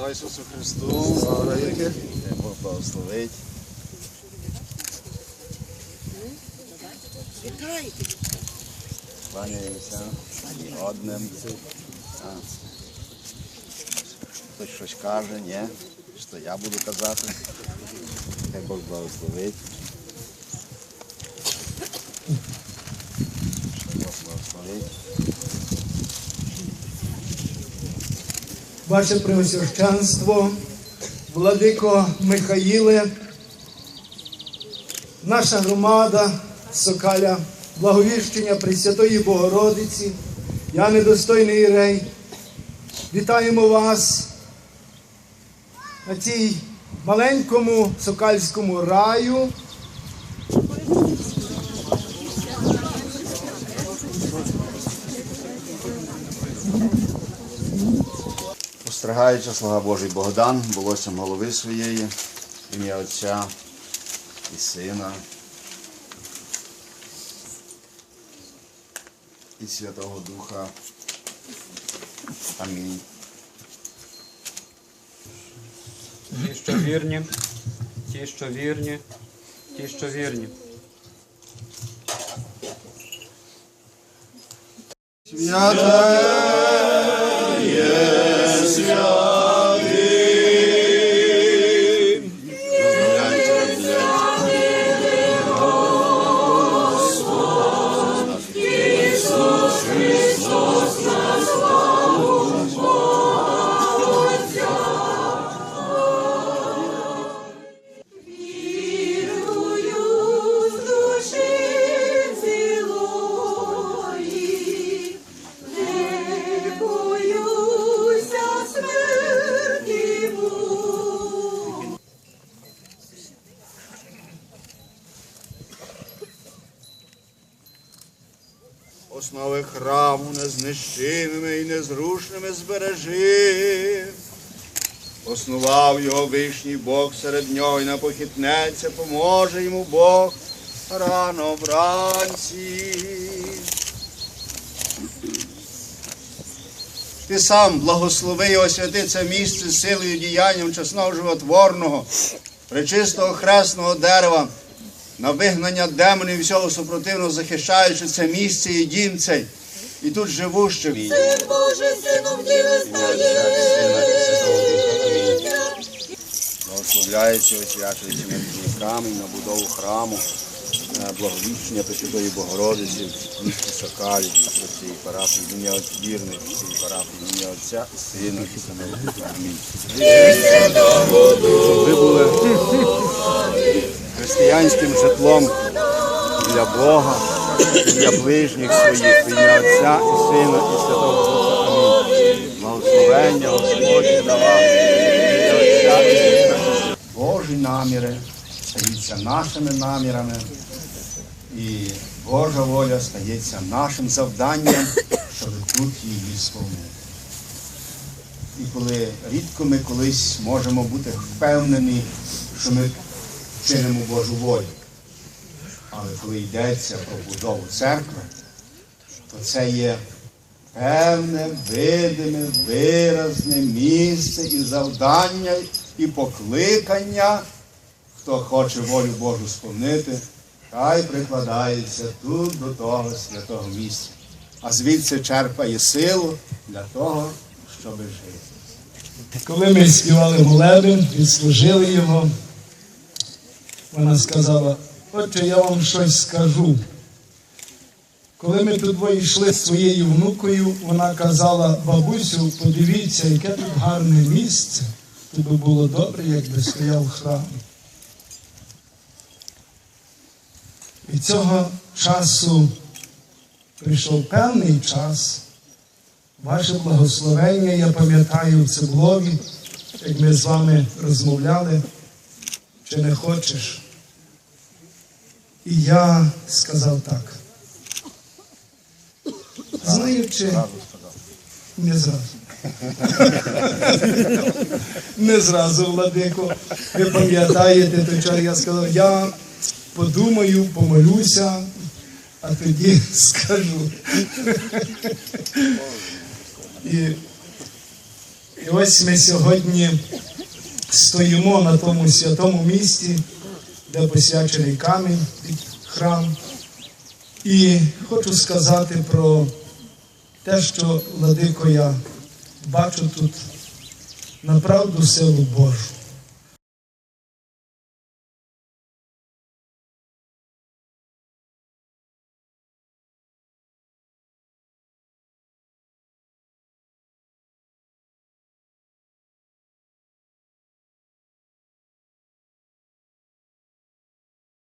Слава Ісусу Христу! Слава Хай Бог благословить. Кланяємося одним. Хтось щось каже, ні? Що я буду казати. Хай Бог благословить. Хай Бог благословить. Ваше Преосвященство, Владико Михаїле, наша громада Сокаля, благовіщення Пресвятої Богородиці, я недостойний Ірей. Вітаємо вас на цій маленькому сокальському раю. Постригаючи слава Божий Богдан, волоссям голови своєї, ім'я Отця і Сина і Святого Духа. Амінь. Ті, що вірні, ті, що вірні, ті, що вірні. Вірую Основи храму незнищимими і незрушними збережи. Основав його вишній Бог серед нього і на похитнеться, поможе йому Бог рано вранці. Ти сам благослови і освяти це місце силою діянням чесного животворного, пречистого хресного дерева, на вигнання демонів і всього супротивного, захищаючи це місце і дім цей, і тут живущих. Син Божий, сином діви стає. Благословляється, освячується на храмі, на будову храму, на благовіщення Пресвятої Богородиці, місті Сокалі, цієї парафії, ім'я вірних цієї парафії, ім'я Отця і Сина і Святого Духа. Амінь. Ви були християнським житлом для Бога, для ближніх своїх, ім'я Отця і Сина і Святого Духа. Амінь. Благословення Господь давав. Отця і Сина. Божі наміри стаються нашими намірами, і Божа воля стається нашим завданням, щоб тут її сповнити. І коли рідко ми колись можемо бути впевнені, що ми чинимо Божу волю. Але коли йдеться про будову церкви, то це є певне, видиме, виразне місце і завдання, і покликання, хто хоче волю Божу сповнити, хай прикладається тут до того святого місця. А звідси черпає силу для того, щоб жити. Коли ми співали молебен, відслужили його, вона сказала, отче, я вам щось скажу. Коли ми тут йшли з своєю внукою, вона казала, бабусю, подивіться, яке тут гарне місце. Тут би було добре, якби стояв храм. І цього часу прийшов певний час. Ваше благословення, я пам'ятаю в Цеблові, як ми з вами розмовляли, чи не хочеш. І я сказав так. Знаючи, не зразу. Не зразу, Владико. Ви пам'ятаєте, той час я сказав, я подумаю, помолюся, а тоді скажу. І І ось ми сьогодні стоїмо на тому святому місці, де посвячений камінь під храм. І хочу сказати про те, що, Владико, я бачу тут направду силу Божу.